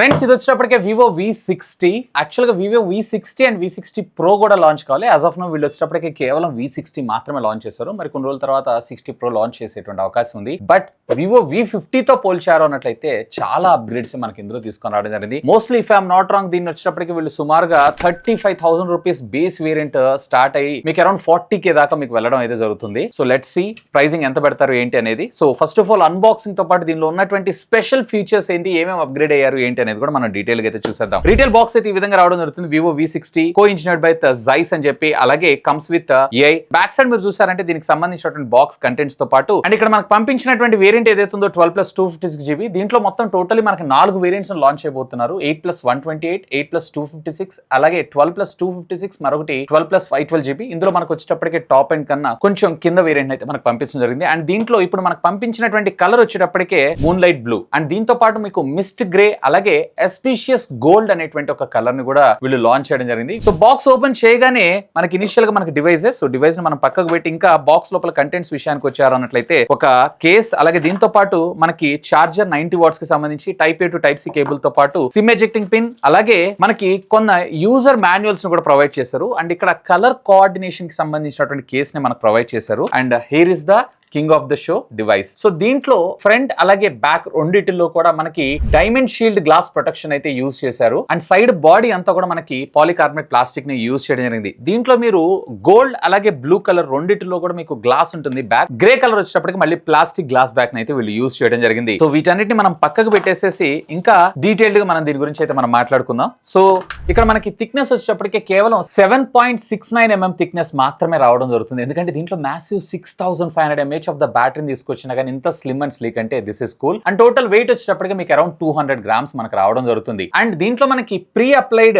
Friends ఇది వచ్చినప్పటికే Vivo V sixty యాక్చువల్గా Vivo V sixty and V sixty pro కూడా లాంచ్ కావాలి. యాజ్ ఆఫ్ నో వీళ్ళు వచ్చేటప్పటికే కేవలం వి సిక్స్టీ మాత్రమే లాంచ్ చేశారు. మరి కొన్ని రోజుల తర్వాత సిక్స్టీ ప్రో లాంచ్ చేసేటువంటి అవకాశం ఉంది. బట్ వివో వి ఫిఫ్టీతో పోల్చారు అన్నట్లయితే చాలా అప్గ్రేడ్స్ మనకి ఇందులో తీసుకొని రావడం జరిగింది. Mostly if I'm not wrong దీన్ని వచ్చేటప్పటికి వీళ్ళు సుమారుగా thirty five thousand rupees base variant start అయ్యి మీకు అరౌండ్ ఫార్టీ కే దాకా మీకు వెళ్ళడం అయితే జరుగుతుంది. సో లెట్ సి ప్రైసింగ్ ఎంత పెడతారు ఏంటి అనేది. సో ఫస్ట్ ఆఫ్ ఆల్ అన్బాక్సింగ్తో పాటు దీనిలో ఉన్నటువంటి స్పెషల్ ఫీచర్స్ ఏంటి? ఏమేమి అప్గ్రేడ్ అయ్యారు ఏంటి అనేది కూడా మనం డీటెయిల్గా అయితే చూసేద్దాం. రీటైల్ బాక్స్ అయితే ఈ విధంగా రావడం జరుగుతుంది. Vivo V sixty co engineered by Zeiss అని చెప్పి అలాగే comes with AI back side మీరు చూసారంటే దీనికి సంబంధించినటువంటి బాక్స్ కంటెంట్స్తో పాటు అండ్ ఇక్కడ మనకు పంపించినటువంటి వేరియంట్ ఏదైతే ఉందో twelve plus two fifty six GB దీంట్లో మొత్తం టోటలీ మనకి నాలుగు వేరియంట్స్ లాంచ్ చేయబోతున్నారు. Eight plus one twenty eight eight plus two fifty six అలాగే twelve plus two fifty six మరొకటి twelve plus five twelve GB ఇందులో మనకు వచ్చేటప్పటికి టాప్ అండ్ కన్నా కొంచెం కింద వేరియంట్ అయితే మనకు పంపించడం జరిగింది. అండ్ దీంట్లో ఇప్పుడు మనకు పంపించినటువంటి కలర్ వచ్చేటప్పటికే మూన్ లైట్ బ్లూ అండ్ దీంతో పాటు మీకు మిస్ట్ గ్రే అలాగే ఎస్పీషియస్ గోల్డ్ అనేటువంటి ఒక కలర్ని కూడా వీళ్ళు లాంచ్ చేయడం జరిగింది. సో బాక్స్ ఓపెన్ చేయగానే మనకి ఇనిషియల్గా మనకి డివైజెస్ సో డివైస్ని మనం పక్కకు పెట్టి ఇంకా బాక్స్ లోపల కంటెంట్స్ విషయానికి వచ్చారు అన్నట్లయితే ఒక కేస్ అలాగే దీంతో పాటు మనకి చార్జర్ నైన్టీ వాట్స్కి సంబంధించి type A to type C కేబుల్తో పాటు సిమ్ ఎజెక్టింగ్ పిన్ అలాగే మనకి కొన్న యూజర్ మాన్యువల్స్ను కూడా ప్రొవైడ్ చేశారు. అండ్ ఇక్కడ కలర్ కోఆర్డినేషన్కి సంబంధించినటువంటి కేస్ని మనకు ప్రొవైడ్ చేశారు. And here is the king of the show device so దీంట్లో ఫ్రంట్ అలాగే బ్యాక్ రెండిటిలో కూడా మనకి డైమండ్ షీల్డ్ గ్లాస్ ప్రొటెక్షన్ అయితే యూజ్ చేశారు. అండ్ సైడ్ బాడీ అంతా కూడా మనకి పాలికార్బనేట్ ప్లాస్టిక్ని యూజ్ చేయడం జరిగింది. దీంట్లో మీరు గోల్డ్ అలాగే బ్లూ కలర్ రెండిటిలో కూడా మీకు గ్లాస్ ఉంటుంది. బ్యాక్ గ్రే కలర్ వచ్చేటప్పటికి మళ్ళీ ప్లాస్టిక్ గ్లాస్ బ్యాక్ అయితే వీళ్ళు యూజ్ చేయడం జరిగింది. సో వీటన్నిటిని మనం పక్కకు పెట్టేసేసి ఇంకా డీటెయిల్డ్గా మనం దీని గురించి అయితే మనం మాట్లాడుకుందాం. సో ఇక్కడ మనకి థిక్నెస్ వచ్చేటప్పటికే కేవలం seven point six nine mm thickness మాత్రమే రావడం జరుగుతుంది. ఎందుకంటే దీంట్లో massive six thousand five hundred mAh of the బ్యాటరీని తీసుకొచ్చినా కానీ ఇంత స్లిమ్ అండ్ స్లీక్ అంటే this is cool and total weight వచ్చేటప్పటికి మీకు అరౌండ్ టూ హండ్రెడ్ గ్రామ్స్ మనకు రావడం జరుగుతుంది. అండ్ దీంట్లో మనకి ప్రీ అప్లైడ్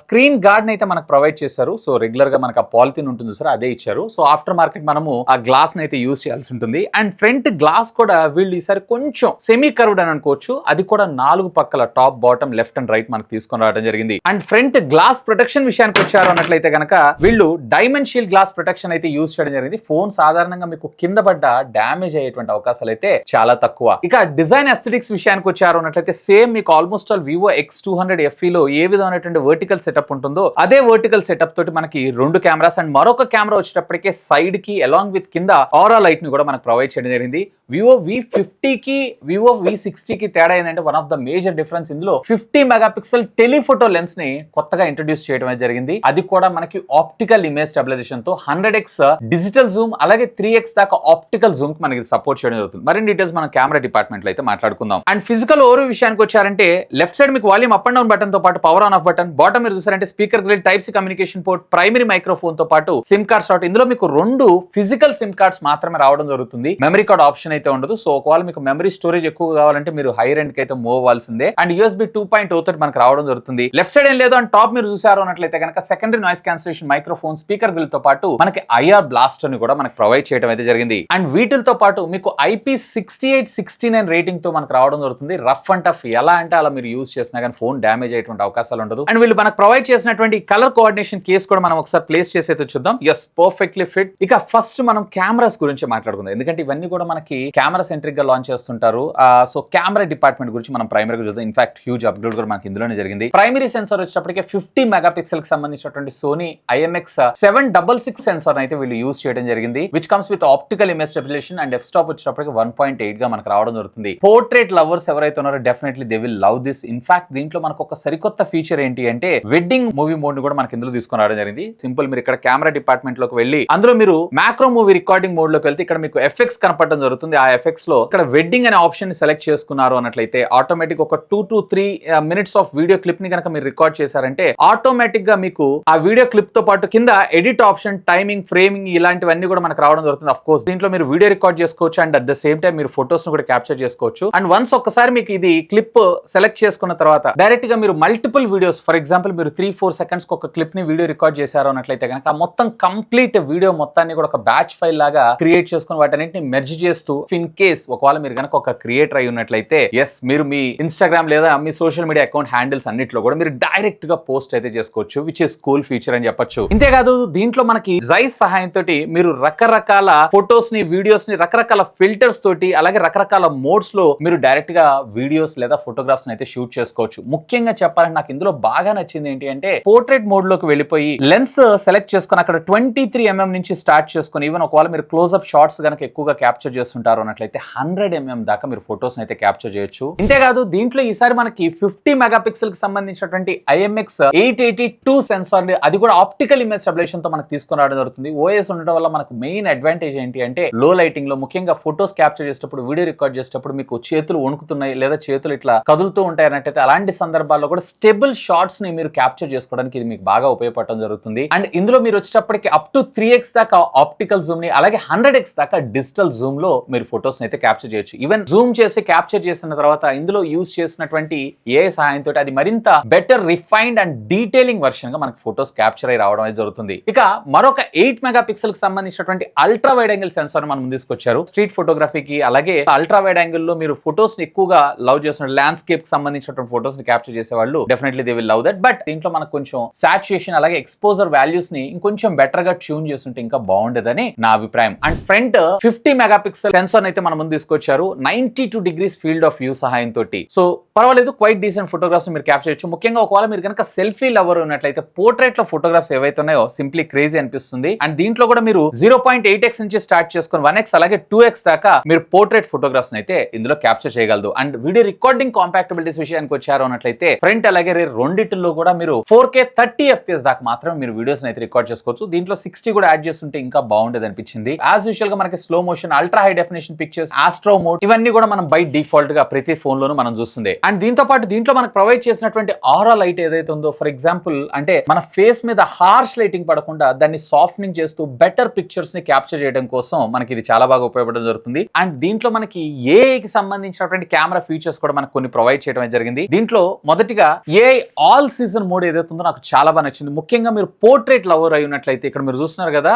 స్క్రీన్ గార్డ్ అయితే మనకు ప్రొవైడ్ చేశారు. సో రెగ్యులర్గా మనకు ఆ పాలిథిన్ ఉంటుంది సార్ అదే ఇచ్చారు. సో ఆఫ్టర్ మార్కెట్ మనము ఆ గ్లాస్ అయితే యూజ్ చేయాల్సి ఉంటుంది. అండ్ ఫ్రంట్ గ్లాస్ కూడా వీళ్ళు ఈసారి కొంచెం సెమీ కర్వ్డ్ అని అనుకోవచ్చు. అది కూడా నాలుగు పక్కల top bottom left and right మనకు తీసుకొని రావడం జరిగింది. అండ్ ఫ్రంట్ గ్లాస్ ప్రొటెక్షన్ విషయానికి వచ్చారు అన్నట్లయితే కనుక వీళ్ళు డైమండ్ షీల్ గ్లాస్ ప్రొటెక్షన్ అయితే యూజ్ చేయడం జరిగింది. ఫోన్ సాధారణంగా మీకు కింద పడ్డ డ్యామేజ్ అయ్యేటువంటి అవకాశాలు అయితే చాలా తక్కువ. ఇక డిజైన్ ఎస్థెటిక్స్ విషయానికి వచ్చారు అన్నట్లయితే సేమ్ మీకు almost all Vivo X two హండ్రెడ్లో ఏ విధమైనటువంటి వర్టికల్ సెటప్ ఉంటుందో అదే వర్టికల్ సెటప్ తోటి మనకి రెండు కెమెరాస్ అండ్ మరొక కెమెరా వచ్చేటప్పటికే సైడ్కి అలాంగ్ విత్ కింద ఆరా లైట్ని కూడా మనకు ప్రొవైడ్ చేయడం జరిగింది. వివో వి ఫిఫ్టీకి వివో వి సిక్స్టీకి తేడా ఏంటంటే one of the major difference ఇందులో ఫిఫ్టీ మెగాపిక్సెల్ టెలిఫోటో లెన్స్ని కొత్తగా ఇంట్రడ్యూస్ చేయడం జరిగింది. అది కూడా మనకి ఆప్టికల్ ఇమేజ్ స్టెబిలైజేషన్తో హండ్రెడ్ ఎక్స్ డిజిటల్ జూమ్ అలాగే త్రీ ఎక్స్ దాకా ఆప్టికల్ జూమ్కి మనకి సపోర్ట్ చేయడం జరుగుతుంది. మరిన్ని డీటెయిల్స్ మనం కెమెరా డిపార్ట్మెంట్లో అయితే మాట్లాడుకుందాం. అండ్ ఫిజికల్ ఓవర్ విషయానికి వచ్చారంటే లెఫ్ట్ సైడ్ మీకు వాల్యూమ్ అప్ అండ్ డౌన్ బటన్తో పాటు power on off button bottom మీరు చూసారంటే speaker grill type C communication port primary మైక్రోఫోన్తో పాటు సిమ్ కార్డ్ స్లాట్ ఇందులో మీకు రెండు ఫిజికల్ సిమ్ కార్డ్స్ మాత్రమే రావడం జరుగుతుంది. మెమరీ కార్డ్ ఆప్షన్ అయితే ఉండదు. సో ఒకవేళ మీకు మెమరీ స్టోరేజ్ ఎక్కువ కావాలంటే మీరు హై రెండ్కి అయితే మూవ్ అవ్వాల్సిందే. అండ్ యూఎస్బి టూ పాయింట్ తోటి మనకు రావడం జరుగుతుంది. లెఫ్ట్ సైడ్ ఏం లేదు అండ్ టాప్ మీరు చూసారు అన్నట్లయితే కనుక secondary noise cancellation microphone speaker బిల్తో పాటు మనకి ఐఆర్ బ్లాస్టర్ని కూడా మనకి ప్రొవైడ్ చేయడం అయితే జరిగింది. అండ్ వీటితో పాటు మీకు IP sixty eight sixty nine రేటింగ్తో మనకు రావడం జరుగుతుంది. రఫ్ అండ్ టఫ్ ఎలా అంటే అలా మీరు యూస్ చేసినా కానీ ఫోన్ డ్యామేజ్ అయ్యేటువంటి అవకాశాలు ఉండదు. అండ్ వీళ్ళు మనకు ప్రొవైడ్ చేసినటువంటి కలర్ కోఆర్డినేషన్ కేస్ కూడా మనం ఒకసారి ప్లేస్ చేసి అయితే చూద్దాం. ఎస్ పర్ఫెక్ట్లీ ఫిట్ ఇక ఫస్ట్ మనం కెమెరాస్ గురించి మాట్లాడుకుందాం. ఎందుకంటే ఇవన్నీ కూడా మనకి కెమెరా సెంట్రిక్గా లాంచ్ చేస్తుంటారు. సో కెమెరా డిపార్ట్మెంట్ గురించి మనం ప్రైమరీగా చూద్దాం. ఇన్ఫాక్ట్ హ్యూజ్ అప్గ్రేడ్ కూడా మనకి ఇందులోనే జరిగింది. ప్రైమరీ సెన్సార్ వచ్చేటప్పటికే ఫిఫ్టీ మెగాపిక్సెల్కి సంబంధించినటువంటి Sony IMX seven double six sensor అయితే వీళ్ళు యూజ్ చేయడం జరిగింది which comes with optical image stabilization and F stop వచ్చేటప్పటికి వన్ పాయింట్ ఎయిట్గా మనకు రావడం జరుగుతుంది. పోర్ట్రేట్ లవర్స్ ఎవరైతే ఉన్నారో definitely they will love this in fact దీంట్లో మనకు ఒక సరికొత్త ఫీచర్ ఏంటి అంటే వెడ్డింగ్ మూవీ మోడ్ని కూడా మనకి ఇందులో తీసుకుని రావడం జరిగింది. సింపుల్ మీరు ఇక్కడ కెమెరా డిపార్ట్మెంట్లోకి వెళ్ళి అందులో మీరు మ్యాక్రో మూవీ రికార్డింగ్ మోడ్లోకి వెళ్తే ఇక్కడ మీకు ఎఫెక్ట్స్ కనపడడం జరుగుతుంది. ఆ ఎఫెక్ట్స్లో ఇక్కడ వెడ్డింగ్ అనే ఆప్షన్ సెలెక్ట్ చేసుకున్నారు అన్నట్లయితే ఆటోమేటిక్ ఒక two to three minutes of video క్లిప్ని కనుక మీరు రికార్డ్ చేశారంటే ఆటోమేటిక్గా మీకు ఆ వీడియో క్లిప్తో పాటు కింద ఎడిట్ ఆప్షన్ టైమింగ్ ఫ్రేమింగ్ ఇలాంటివన్నీ కూడా మనకు రావడం జరుగుతుంది. అఫ్ కోర్స్ దీంట్లో మీరు వీడియో రికార్డ్ చేసుకోవచ్చు and at the same time మీరు ఫొటోస్ కూడా క్యాప్చర్ చేసుకోవచ్చు. అండ్ వన్స్ ఒక్కసారి మీకు ఇది క్లిప్ సెలెక్ట్ చేసుకున్న తర్వాత డైరెక్ట్గా మీరు మల్టిపుల్ వీడియోస్ ఫర్ ఎగ్జాంపుల్ మీరు త్రీ ఫోర్ సెకండ్స్ ఒక క్లిప్ని వీడియో రికార్డ్ చేశారు అన్నట్లయితే కనుక మొత్తం కంప్లీట్ వీడియో మొత్తాన్ని కూడా ఒక బ్యాచ్ ఫైల్ లాగా క్రియేట్ చేసుకుని వాటన్నింటిని మెర్జ్ చేస్తూ ఇన్ కేస్ ఒకవేళ మీరు కనుక ఒక క్రియేటర్ అయి ఉన్నట్లయితే ఎస్ మీరు మీ ఇన్స్టాగ్రామ్ లేదా మీ సోషల్ మీడియా అకౌంట్ హ్యాండిల్స్ అన్నిట్లో కూడా మీరు డైరెక్ట్గా పోస్ట్ అయితే చేసుకోవచ్చు విచ్ ఇస్ కూల్ ఫీచర్ అని చెప్పొచ్చు. ఇంతేకాదు దీంట్లో మనకి జైస్ సహాయంతో మీరు రకరకాల ఫొటోస్ని వీడియోస్ని రకరకాల ఫిల్టర్స్ తోటి అలాగే రకరకాల మోడ్స్లో మీరు డైరెక్ట్గా వీడియోస్ లేదా ఫోటోగ్రాఫ్స్ అయితే షూట్ చేసుకోవచ్చు. ముఖ్యంగా చెప్పాలంటే నాకు ఇందులో బాగా నచ్చింది ఏంటి అంటే పోర్ట్రేట్ మోడ్లోకి వెళ్ళిపోయి లెన్స్ సెలెక్ట్ చేసుకొని అక్కడ ట్వంటీ త్రీ ఎంఎం నుంచి స్టార్ట్ చేసుకొని ఈవెన్ ఒకవేళ మీరు క్లోజ్అప్ షార్ట్స్ కనుక ఎక్కువగా క్యాప్చర్ చేస్తుంటారు అన్నట్లయితే హండ్రెడ్ ఎంఎం దాకా మీరు ఫొటోస్ అయితే క్యాప్చర్ చేయొచ్చు. ఇంతేకాదు దీంట్లో ఈసారి మనకి ఫిఫ్టీ మెగాపిక్సెల్కి సంబంధించినటువంటి IMX eight eighty two sensor అది కూడా ఆప్టికల్ ఇమేజ్ స్టెబిలేషన్తో మనకు తీసుకుని రావడం జరుగుతుంది. ఓఎస్ ఉండడం వల్ల మనకు మెయిన్ అడ్వాంటేజ్ ఏంటి అంటే లో లైటింగ్లో ముఖ్యంగా ఫొటోస్ క్యాప్చర్ చేసేటప్పుడు వీడియో రికార్డ్ చేసేటప్పుడు మీకు చేతులు వణుకుతున్నాయి లేదా చేతులు ఇట్లా కదులుతూ ఉంటాయి అన్నట్టయితే అలాంటి సందర్భాల్లో కూడా స్టేబుల్ షార్ట్స్ని మీరు క్యాప్చర్ చేసుకోవడానికి ఇది మీకు బాగా ఉపయోగపడటం జరుగుతుంది. అండ్ ఇందులో మీరు వచ్చేటప్పటికి అప్ టు త్రీ ఎక్స్ దాకా ఆప్టికల్ జూమ్ని అలాగే హండ్రెడ్ ఎక్స్ దాకా డిజిటల్ జూమ్లో మీరు ఫొటోస్ అయితే క్యాప్చర్ చేయొచ్చు. ఈవెన్ జూమ్ చేసి క్యాప్చర్ చేసిన తర్వాత ఇందులో యూజ్ చేసినటువంటి ఏ సహాయంతో అది మరింత బెటర్ రిఫైన్డ్ అండ్ డీటెయిలింగ్ వర్షన్గా మనకు ఫొటోస్ క్యాప్చర్ అయి రావడం అనేది జరుగుతుంది. ఇక మరొక ఎయిట్ మెగా పిక్సెల్కి సంబంధించినటువంటి అల్ట్రా వైడ్ యాంగిల్ సెన్సార్ మనం తీసుకొచ్చారు స్ట్రీట్ ఫోటోగ్రఫీకి అలాగే అల్ట్రా వైడ్ యాంగిల్లో మీరు ఫొటోస్ ఎక్కువగా లవ్ చేస్తున్న ల్యాండ్స్కేప్కి సంబంధించినటువంటి ఫొటోస్ని క్యాప్చర్ చేసే వాళ్ళు definitely they will love that but దీంట్లో మనకు కొంచెం సాచుయేషన్ అలాగే ఎక్స్పోజర్ వాల్యూస్ని ఇంకొంచెం బెటర్గా ట్యూన్ చేస్తుంటే ఇంకా బాగుండేదని నా అభిప్రాయం. And front fifty mega pixel sensor అయితే మన ముందు తీసుకొచ్చారు. Ninety two degrees field of view సహాయంతో సో పర్వాలేదు క్వైట్ డీసెంట్ ఫోటోగ్రాఫ్స్ మీరు క్యాప్చర్ చేయొచ్చు. ముఖ్యంగా ఒకవేళ మీరు కనుక సెల్ఫీ లవర్ ఉన్నట్లయితే పోర్ట్రేట్లో ఫోటోగ్రాఫ్స్ ఏవైతే ఉన్నాయో సింప్లీ క్రేజీ అనిపిస్తుంది. అండ్ దీంట్లో కూడా మీరు జీరో పాయింట్ ఎయిట్ ఎక్స్ నుంచి స్టార్ట్ చేసుకుని వన్ ఎక్స్ అలాగే టూ ఎక్స్ దాకా మీరు పోర్ట్రేట్ ఫోటోగ్రాఫ్స్ అయితే ఇందులో క్యాప్చర్ చేయగలదు. అండ్ వీడియో రికార్డింగ్ కాంపాక్టబిలిటీస్ విషయానికి వచ్చారు అన్నట్లయితే ఫ్రంట్ అలాగే రెండింటిలో కూడా మీరు ఫోర్ కే థర్టీ ఎఫ్పిఎస్ దాకా మాత్రం మీరు వీడియోస్ అయితే రికార్డ్ చేసుకోవచ్చు. దీంట్లో సిక్స్టీ కూడా యాడ్ చేస్తుంటే ఇంకా బాగుండేది అనిపించింది. యాజ్ యూజువల్గా మనకి slow motion ultra high definition pictures astro mode ఇవన్నీ కూడా మనం బై డిఫాల్ట్గా ప్రతి ఫోన్ లోను మనం చూస్తుంది అండ్ దీంతో పాటు దీంట్లో మనకు ప్రొవైడ్ చేసినటువంటి ఆరా లైట్ ఏదైతే ఉందో ఫర్ ఎగ్జాంపుల్ అంటే మన ఫేస్ మీద హార్ష్ లైటింగ్ పడకుండా దాన్ని సాఫ్ట్నింగ్ చేస్తూ బెటర్ పిక్చర్స్ని క్యాప్చర్ చేయడం కోసం మనకి ఇది చాలా బాగా ఉపయోగపడడం జరుగుతుంది. అండ్ దీంట్లో మనకి ఏ కి సంబంధించినటువంటి కెమెరా ఫీచర్స్ కూడా మనకు కొన్ని ప్రొవైడ్ చేయడం జరిగింది. దీంట్లో మొదటిగా ఏ ఆల్ సీజన్ మోడ్ ఏదైతే ఉందో నాకు చాలా బాగా నచ్చింది. ముఖ్యంగా మీరు పోర్ట్రేట్ లవర్ అయి ఉన్నట్లయితే ఇక్కడ మీరు చూస్తున్నారు కదా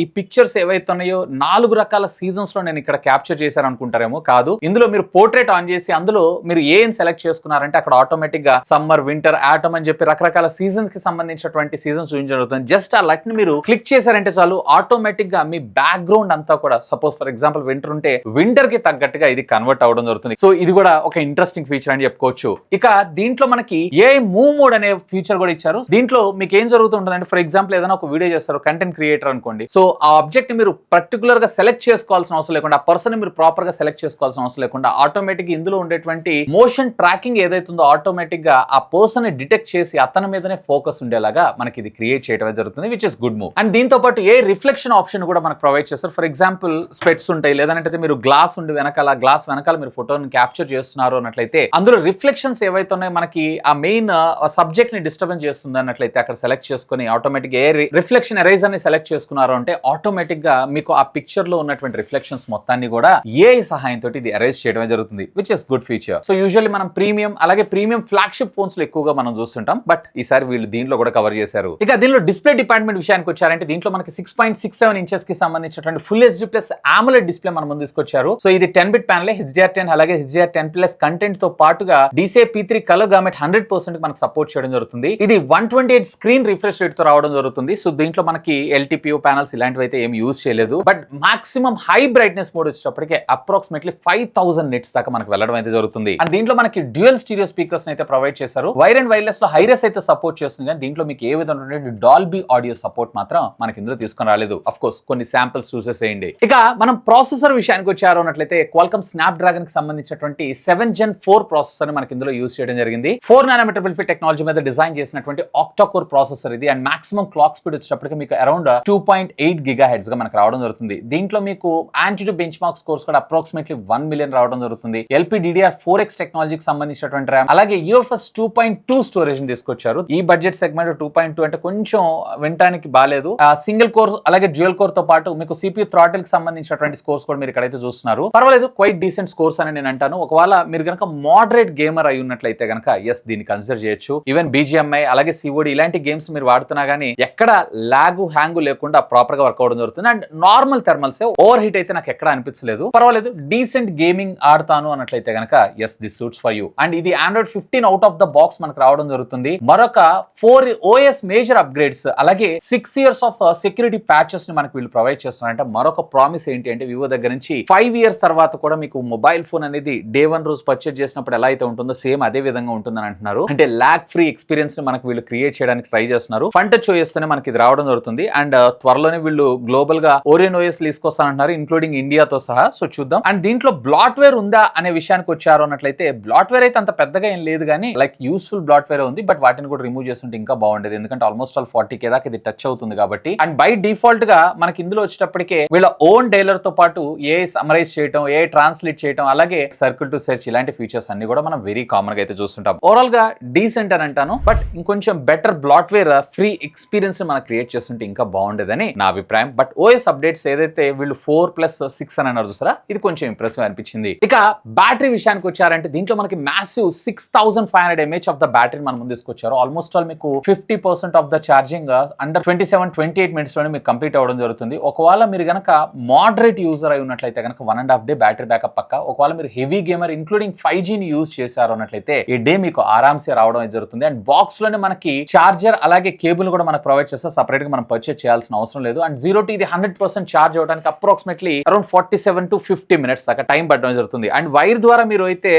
ఈ పిక్చర్స్ ఏవైతే ఉన్నాయో నాలుగు రకాల సీజన్స్లో నేను ఇక్కడ క్యాప్చర్ చేశారు అనుకుంటారేమో కాదు. ఇందులో మీరు పోర్ట్రేట్ ఆన్ చేసి అందులో మీరు ఏం సెలెక్ట్ చేసుకున్నారంటే అక్కడ ఆటోమేటిక్గా సమ్మర్ వింటర్ ఆటమ్ అని చెప్పి రకరకాల సీజన్స్కి సంబంధించినటువంటి సీజన్స్ చూపించడం జరుగుతుంది. జస్ట్ ఆ లైట్ని మీరు క్లిక్ చేశారంటే చాలు ఆటోమేటిక్గా మీ బ్యాక్గ్రౌండ్ అంతా కూడా సపోజ్ ఫర్ ఎగ్జాంపుల్ వింటర్ ఉంటే వింటర్కి తగ్గట్టుగా ఇది కన్వర్ట్ అవ్వడం జరుగుతుంది. సో ఇది కూడా ఒక ఇంట్రెస్టింగ్ ఫీచర్ అని చెప్పుకోవచ్చు. ఇక దీంట్లో మనకి ఏ మూవ్ మోడ్ అనే ఫీచర్ కూడా ఇచ్చారు. దీంట్లో మీకు ఏం జరుగుతుంటుందంటే ఫర్ ఎగ్జాంపుల్ ఏదైనా ఒక వీడియో చేస్తారు కంటెంట్ క్రియేటర్ అనుకోండి. సో ఆ ఆబ్జెక్ట్ మీరు పర్టికులర్గా సెలెక్ట్ చేసుకోవాల్సిన అవసరం లేకుండా పర్సన్ మీరు ప్రాపర్గా సెలెక్ట్ చేసుకోవాల్సిన అవసరం లేకుండా ఆటోమేటిక్ ఇందులో ఉండేటువంటి మోషన్ ట్రాకింగ్ ఏదైతుందో ఆటోమేటిక్గా ఆ పర్సన్ని డిటెక్ట్ చేసి అతని మీదనే ఫోకస్ ఉండేలాగా మనకి ఇది క్రియేట్ చేయడం జరుగుతుంది which is good move and దీంతో పాటు ఏ రిఫ్లెక్షన్ ఆప్షన్ కూడా మనకు ప్రొవైడ్ చేస్తారు. ఫర్ ఎగ్జాంపుల్ స్పెట్స్ ఉంటాయి లేదంటే మీరు గ్లాస్ ఉండి వెనకాల గ్లాస్ వెనకాల మీరు ఫోటోని క్యాప్చర్ చేస్తున్నారు అన్నట్లయితే అందులో రిఫ్లెక్షన్స్ ఏవైతే ఉన్నాయో మనకి ఆ మెయిన్ సబ్జెక్ట్ని డిస్టర్బెన్స్ చేస్తుంది అన్నట్లయితే అక్కడ సెలెక్ట్ చేసుకుని ఆటోమేటిక్ ఏ రిఫ్లెక్షన్ ఎరైజర్ని సెలెక్ట్ చేసుకున్నారు అంటే ఆటోమేటిక్గా మీకు ఆ పిక్చర్లో ఉన్నటువంటి రిఫ్లెక్షన్స్ మొత్తం మొత్తాన్ని కూడా ఏ సహాయంతో ఇది అరేంజ్ చేయడమే జరుగుతుంది which is good feature so usually మనం ప్రీమియం అలాగే ప్రీమియం ఫ్లాగ్షిప్ ఫోన్స్లో ఎక్కువగా మనం చూస్తుంటాం బట్ ఈసారి వీళ్ళు దీంట్లో కూడా కవర్ చేశారు. ఇక దీనిలో డిస్ప్లే డిపార్ట్మెంట్ విషయానికి వచ్చారంటే దీంట్లో మనకి సిక్స్ పాయింట్ సిక్స్ సెవెన్ ఇంచెస్కి సంబంధించినటువంటి full HD plus AMOLED display మనం ముందు తీసుకొచ్చారు. సో ఇది ten bit panel HDR ten అలాగే హెచ్డిఆర్ టెన్ ప్లస్ కంటెంట్తో పాటుగా DCI P three colour gamut hundred percent మనకు సపోర్ట్ చేయడం జరుగుతుంది. ఇది one twenty eight screen refresh రేట్తో రావడం జరుగుతుంది. సో దీంట్లో మనకి ఎల్టీపీఓ ప్యానల్స్ ఇలాంటివి అయితే ఏం యూజ్ చేయలేదు. But maximum high brightness mode వచ్చేటప్పటికే approximately five thousand nits దాకా మనకు వెళ్ళడం అయితే జరుగుతుంది. అండ్ దీంట్లో మనకి డ్యూయల్ స్టీరియో స్పీకర్స్ అయితే ప్రొవైడ్ చేశారు. వైర్ అండ్ వైర్లెస్లో హైరెస్ అయితే సపోర్ట్ చేస్తుంది కానీ దీంట్లో మీకు ఏ విధంగా డాల్బీ ఆడియో సపోర్ట్ మాత్రం మనకి ఇందులో తీసుకుని రాలేదు. అఫ్ కోర్స్ కొన్ని శాంపిల్స్ చూసేసేయండి ఇక మనం ప్రాసెసర్ విషయానికి వచ్చారు అన్నట్లయితే క్వాల్కమ్ స్నాప్ డ్రాగన్కి సంబంధించినటువంటి సెవెన్ జెన్ ఫోర్ ప్రాసెసర్ మనకి ఇందులో యూస్ చేయడం జరిగింది. ఫోర్ నానోమీటర్ బిల్ఫీ టెక్నాలజీ మీద డిజైన్ చేసినటువంటి ఆక్టాకోర్ ప్రాసెసర్ ఇది. అండ్ మాక్సిమం క్లాక్ స్పీడ్ వచ్చేటప్పటికి మీకు around two point eight giga హెడ్స్గా మనకు రావడం జరుగుతుంది. దీంట్లో మీకు యాంటీ బెంచ్ మార్క్ స్కోర్స్ కూడా అప్రాక్సిమేట్లీ వన్ మిలియన్ రావడం జరుగుతుంది. ఎల్పీ డిడిఆర్ ఫోర్ ఎక్స్ టెక్నాలజీకి సంబంధించినటువంటి ర్యామ్ అలాగే UFS two point two storage తీసుకొచ్చారు. ఈ budget segment two point two అంటే కొంచెం వినటానికి బాగాలేదు సింగిల్ కోర్ అలాగే డ్యూయల్ కోర్తో పాటు మీకు సిపియూ థ్రాటిల్కి సంబంధించినటువంటి స్కోర్స్ కూడా మీరు ఇక్కడైతే చూస్తున్నారు. పర్వాలేదు క్వైట్ డీసెంట్ స్కోర్స్ అని నేను అంటాను. ఒకవేళ మీరు కనుక మోడరేట్ గేమర్ అయి ఉన్నట్లయితే కనుక ఎస్ దీన్ని కన్సిడర్ చేయొచ్చు. ఈవెన్ బీజిఎంఐ అలాగే సిఓడి ఇలాంటి గేమ్స్ మీరు వాడుతున్నా కానీ ఎక్కడ లాగు హ్యాంగ్ లేకుండా ప్రాపర్గా వర్క్ అవడం జరుగుతుంది. And normal thermals overheat అయితే నాకు ఎక్కడ అనిపించలేదు. పర్వాలేదు డీసెంట్ గేమింగ్ ఆడతాను అన్నట్లయితే గనక yes this suits for you and ఇది Android fifteen out of the box మనకు రావడం జరుగుతుంది. మరొక ఫోర్ ఓఎస్ మేజర్ అప్గ్రేడ్స్ అలాగే సిక్స్ ఇయర్స్ ఆఫ్ సెక్యూరిటీ ప్యాచెస్ని మనకు వీళ్ళు ప్రొవైడ్ చేస్తున్నారంటే మరొక ప్రామిస్ ఏంటి అంటే వివో దగ్గర నుంచి ఫైవ్ ఇయర్స్ తర్వాత కూడా మీకు మొబైల్ ఫోన్ అనేది డే వన్ రోజు పర్చేజ్ చేసినప్పుడు ఎలా అయితే ఉంటుందో సేమ్ అదే విధంగా ఉంటుందని అంటున్నారు. అంటే ల్యాక్ ఫ్రీ ఎక్స్పీరియన్స్ని మనకు వీళ్ళు క్రియేట్ చేయడానికి ట్రై చేస్తున్నారు. ఫన్ చూస్తూనే మనకి ఇది రావడం జరుగుతుంది. అండ్ uh, త్వరలోనే వీళ్ళు గ్లోబల్గా ఓరియన్ ఓఎస్ తీసుకొస్తానంటున్నారు ఇంక్లూడింగ్ ఇండియా ఇండియాతో సహా. సో చూద్దాం. అండ్ దీంట్లో బ్లాట్వేర్ ఉందా అనే విషయానికి వచ్చారు అన్నట్లయితే బ్లాట్వేర్ అయితే అంత పెద్దగా ఏం లేదు కానీ లైక్ యూస్ఫుల్ బ్లాట్వేర్ ఉంది. బట్ వాటిని కూడా రిమూవ్ చేస్తుంటే ఇంకా బాగుండేది. ఎందుకంటే ఆల్మోస్ట్ ఆల్ ఫార్టీ కే దాకా ఇది టచ్ అవుతుంది కాబట్టి. అండ్ బై డిఫాల్ట్గా మనకి ఇందులో వచ్చేటప్పటికే వీళ్ళ ఓన్ డైలర్తో పాటు ఏ సమరైజ్ చేయడం ఏ ట్రాన్స్లేట్ చేయడం అలాగే సర్కిల్ టు సెర్చ్ ఇలాంటి ఫీచర్స్ అన్ని కూడా మనం వెరీ కామన్గా అయితే చూస్తుంటాం. ఓవరాల్గా డీసెంట్ అని అంటాను. బట్ ఇంకొంచెం బెటర్ బ్లాట్వేర్ ఫ్రీ ఎక్స్పీరియన్స్ మనం క్రియేట్ చేస్తుంటే ఇంకా బాగుండేదని నా అభిప్రాయం. బట్ ఓఎస్ అప్డేట్స్ ఏదైతే వీళ్ళు ఫోర్ ప్లస్ సిక్స్ అని అన్నారు చూసారా? ఇది కొంచెం ఇంప్రెసివ్ అనిపించింది. ఇక బ్యాటరీ విషయానికి వచ్చారంటే దీంట్లో మనకి massive six thousand five hundred mAh of the battery మన ముందు తీసుకొచ్చారు. ఆల్మోస్ట్ ఆల్ మీకు fifty percent of the charging under twenty seven twenty eight మినిట్స్లోనే మీకు కంప్లీట్ అవ్వడం జరుగుతుంది. ఒకవేళ మీరు గనక మోడరేట్ యూజర్ అయి ఉన్నట్లయితే కనుక one and half day battery backup పక్క ఒకవేళ మీరు హెవీ గేమర్ ఇంక్లూడింగ్ ఫైవ్ జీని యూజ్ చేశారు అన్నట్లయితే ఈ డే మీకు ఆరామ్సే రావడం జరుగుతుంది. అండ్ బాక్స్లోనే మనకి చార్జర్ అలాగే కేబుల్ కూడా మనకు ప్రొవైడ్ చేస్తే సపరేట్గా మనం పర్చేస్ చేయాల్సిన అవసరం లేదు. అండ్ జీరో టు ఇది హండ్రెడ్ పర్సెంట్ చార్జ్ అవడానికి approximately around forty seven to fifty minutes దాకా టైం పడడం జరుగుతుంది. అండ్ వైర్ ద్వారా మీరు అయితే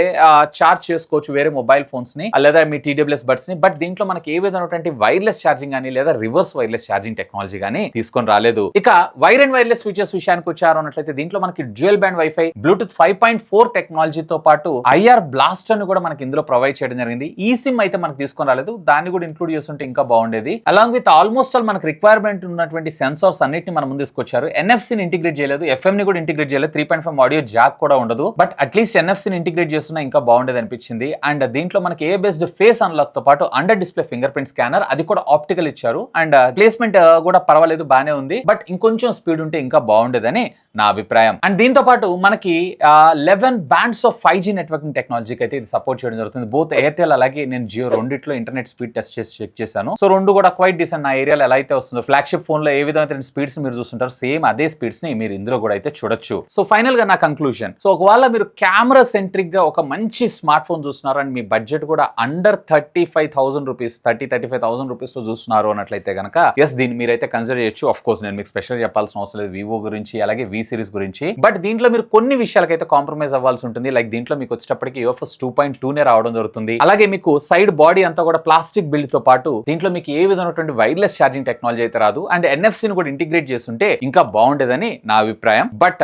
చార్జ్ చేసుకోవచ్చు వేరే మొబైల్ ఫోన్స్ని లేదా మీ టీడబ్ల్యూఎస్ బడ్స్ని. బట్ దీంట్లో మనకి ఏ విధమైనటువంటి వైర్లెస్ ఛార్జింగ్ కానీ లేదా రివర్స్ వైర్లెస్ ఛార్జింగ్ టెక్నాలజీ కానీ తీసుకొని రాలేదు. ఇక వైర్ అండ్ వైర్లెస్ ఫీచర్స్ విషయానికి వచ్చారు అన్నట్లయితే దీంట్లో మనకి dual band wifi Bluetooth five point four టెక్నాలజీతో పాటు ఐఆర్ బ్లాస్టర్ను కూడా మనకి ఇందులో ప్రొవైడ్ చేయడం జరిగింది. ఈ సిమ్ అయితే మనకి తీసుకొని రాలేదు. దాన్ని కూడా ఇంక్లూడ్ చేస్తుంటే ఇంకా బాగుండేది. అలాంగ్ విత్ ఆల్మోస్ట్ ఆల్ మనకి రిక్వైర్మెంట్ ఉన్నటువంటి సెన్సార్స్ అన్నిటిని మనం ముందు తీసుకొచ్చారు. ఎన్ఎఫ్సి ఇంటిగ్రేట్ చేయలేదు. ఎఫ్ఎం ని కూడా ఇంటిగ్రేట్ చేయలేదు three point five audio jack కూడా ఉండదు. బట్ అట్లీస్ట్ ఎన్ఎఫ్సీని ఇంటిగ్రేట్ చేస్తున్నా ఇంకా బాగుండేది అనిపించింది. అండ్ దీంట్లో మనకి ఏ బేస్డ్ ఫేస్ అన్లాక్తో పాటు under display fingerprint scanner అది కూడా ఆప్టికల్ ఇచ్చారు. అండ్ ప్లేస్మెంట్ uh, uh, కూడా పర్వాలేదు బానే ఉంది. బట్ ఇంకొంచెం స్పీడ్ ఉంటే ఇంకా బాగుండేదని నా అభిప్రాయం. అండ్ దీంతో పాటు మనకి eleven bands of five G networking టెక్నాలజీకి అయితే ఇది సపోర్ట్ చేయడం జరుగుతుంది. బోత్ ఎయిర్టెల్ అలాగే నేను జియో రెండిట్లో ఇంటర్నెట్ స్పీడ్ టెస్ట్ చేసి చెక్ చేశాను. సో రెండు కూడా క్వైట్ డీసెంట్ నా ఏరియాలో ఎలా అయితే వస్తుందో ఫ్లాగ్షిప్ ఫోన్లో ఏ విధమైన స్పీడ్స్ మీరు చూస్తుంటారు సేమ్ అదే స్పీడ్స్ని మీరు ఇందులో కూడా అయితే చూడొచ్చు. సో ఫైనల్గా నా కంక్లూజన్ సో ఒకవేళ మీరు కెమెరా సెంట్రిక్గా ఒక మంచి స్మార్ట్ ఫోన్ చూస్తున్నారు అండ్ మీ బడ్జెట్ కూడా under thirty five thousand rupees thirty thirty five thousand రూపీస్లో చూస్తున్నారు అన్నట్లయితే కనుక ఎస్ దీన్ని మీరైతే కన్సిడర్ చేయొచ్చు. అఫ్ కోర్స్ నేను మీకు స్పెషల్ చెప్పాల్సిన అవసరం లేదు. వివో గురించి అలాగే వి సిరీస్ గురించి. బట్ దీంట్లో మీరు కొన్ని విషయాలకైతే కాంప్రమైజ్ అవ్వాల్సి ఉంటుంది. లైక్ దీంట్లో మీకు వచ్చేటప్పటికి యూఎఫ్ఎస్ టూ పాయింట్ టూ నే రావడం జరుగుతుంది. అలాగే మీకు సైడ్ బాడీ అంతా కూడా ప్లాస్టిక్ బిల్డ్తో పాటు దీంట్లో మీకు ఏ విధమైనటువంటి వైర్లెస్ ఛార్జింగ్ టెక్నాలజీ అయితే రాదు. అండ్ ఎన్ఎఫ్సిని కూడా ఇంటిగ్రేట్ చేస్తుంటే ఇంకా బాగుండేదని నా అభిప్రాయం. బట్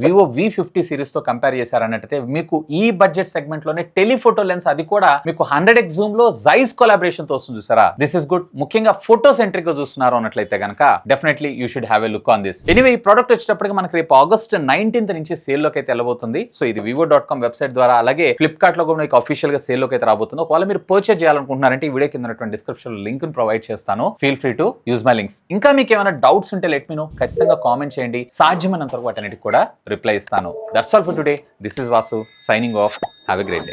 వివో వి ఫిఫ్టీ సిరీస్తో కంపేర్ చేశారన్నట్టయితే మీకు ఈ బడ్జెట్ సెగ్మెంట్లోనే టెలిఫోటో లెన్స్ అది కూడా మీకు హండ్రెడ్ ఎక్స్ జూమ్లో జైస్ కొలాబరేషన్తో వస్తుంది చూసారా? దిస్ ఇస్ గుడ్ ముఖ్యంగా ఫోటో సెంట్రిక్గా చూస్తున్నారు అన్నట్లయితే కనుక definitely you should have a look on this anyway ఈ ప్రోడక్ట్ వచ్చేటప్పటికి మనకి రేపు ఆగస్ట్ నైన్టీన్త్ నుంచి సేల్లోకి అయితే వెళ్ళబోతుంది. సో ఇది వివో డాట్ కామ్ వెబ్సైట్ ద్వారా అలాగే ఫ్లిప్కార్ట్లో కూడా మీకు అఫీషియల్గా సేల్లోకి అయితే రాబోతుంది. ఒకవేళ మీరు పర్చేజ్ చేయాలనుకుంటున్నారంటే ఈ వీడియో కింద ఉన్నటువంటి డిస్క్రిప్షన్ లింక్ ప్రొవైడ్ చేస్తాను. Feel free to use my links ఇంకా మీకు ఏమైనా డౌట్స్ ఉంటే లెట్ మీ నో ఖచ్చితంగా కామెంట్ చేయండి. సాధ్యమైనంత వరకు వాటన్నిటికి కూడా రిప్లై ఇస్తాను. That's all for today this is Vasu signing off have a great day